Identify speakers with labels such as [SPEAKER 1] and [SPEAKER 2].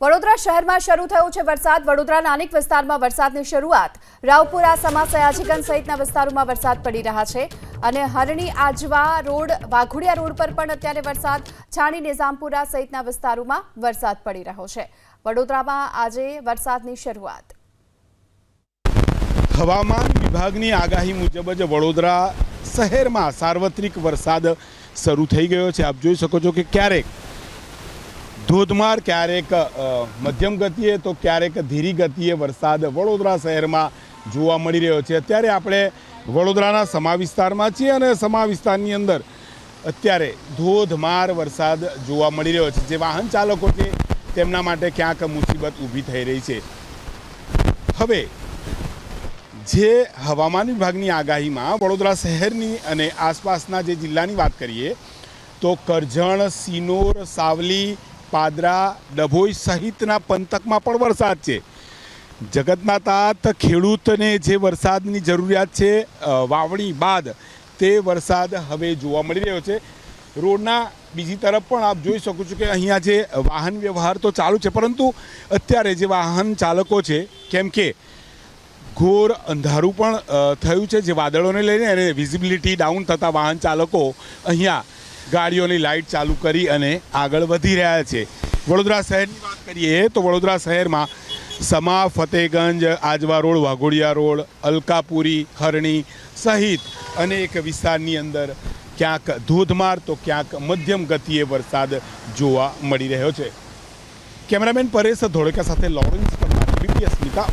[SPEAKER 1] વડોદરા શહેરમાં શરૂ થયો છે વરસાદ. વડોદરાના અનેક વિસ્તારમાં વરસાદની શરૂઆત. રાવપુરા સમા સયાજીગંજ સહિતના વિસ્તારોમાં વરસાદ પડી રહ્યા છે અને હરણી, આજવા રોડ, વાઘોડિયા રોડ પર પણ અત્યારે વરસાદ. છાણી, નિઝામપુરા સહિતના વિસ્તારોમાં વરસાદ પડી રહ્યો છે. વડોદરામાં આજે વરસાદની શરૂઆત.
[SPEAKER 2] હવામાન વિભાગની આગાહી મુજબ જ વડોદરા શહેરમાં સાર્વત્રિક વરસાદ શરૂ થઈ ગયો છે. આપ જોઈ શકો છો કે ક્યારેક ધોધમાર ક્યારેક મધ્યમ ગતિએ તો ક્યારેક ધીરી ગતિએ વરસાદ વડોદરા શહેરમાં જોવા મળી રહ્યો છે. અત્યારે આપણે વડોદરાના સમા વિસ્તારમાં છીએ અને સમા વિસ્તારની અંદર અત્યારે ધોધમાર વરસાદ જોવા મળી રહ્યો છે. જે વાહન ચાલકો છે તેમના માટે ક્યાંક મુસીબત ઊભી થઈ રહી છે. હવે, જે હવામાન વિભાગની આગાહીમાં વડોદરા શહેરની અને આસપાસના જે જિલ્લાની વાત કરીએ, તો કરજણ, સિનોર, સાવલી પાદરા, ડભોઈ સહિતના પંથકમાં પણ વરસાદ છે. જગતના તાત, ખેડૂતને જે વરસાદની જરૂરિયાત છે વાવણી બાદ તે વરસાદ હવે જોવા મળી રહ્યો છે. રોડના બીજી તરફ પણ આપ જોઈ શકો છો કે અહીંયા જે વાહન વ્યવહાર તો ચાલુ છે, પરંતુ અત્યારે જે વાહન ચાલકો છે, કેમ કે ઘોર અંધારું પણ થયું છે, જે વાદળોને લઈને અને વિઝિબિલિટી ડાઉન થતાં વાહન ચાલકો અહીંયા ગાડીઓની લાઇટ ચાલુ કરી અને આગળ વધી રહ્યા છે. વડોદરા શહેરની વાત કરીએ તો વડોદરા શહેરમાં સમા, ફતેગંજ, આજવા રોડ, વાઘોડિયા રોડ, અલકાપુરી, હરણી સહિત અનેક વિસ્તારની અંદર ક્યાંક ધોધમાર તો ક્યાંક મધ્યમ ગતિએ વરસાદ જોવા મળી રહ્યો છે. કેમેરામેન પરેશ ધોળકા સાથે લોરેન્સ પરમાર બીપીએસ સ્મિતા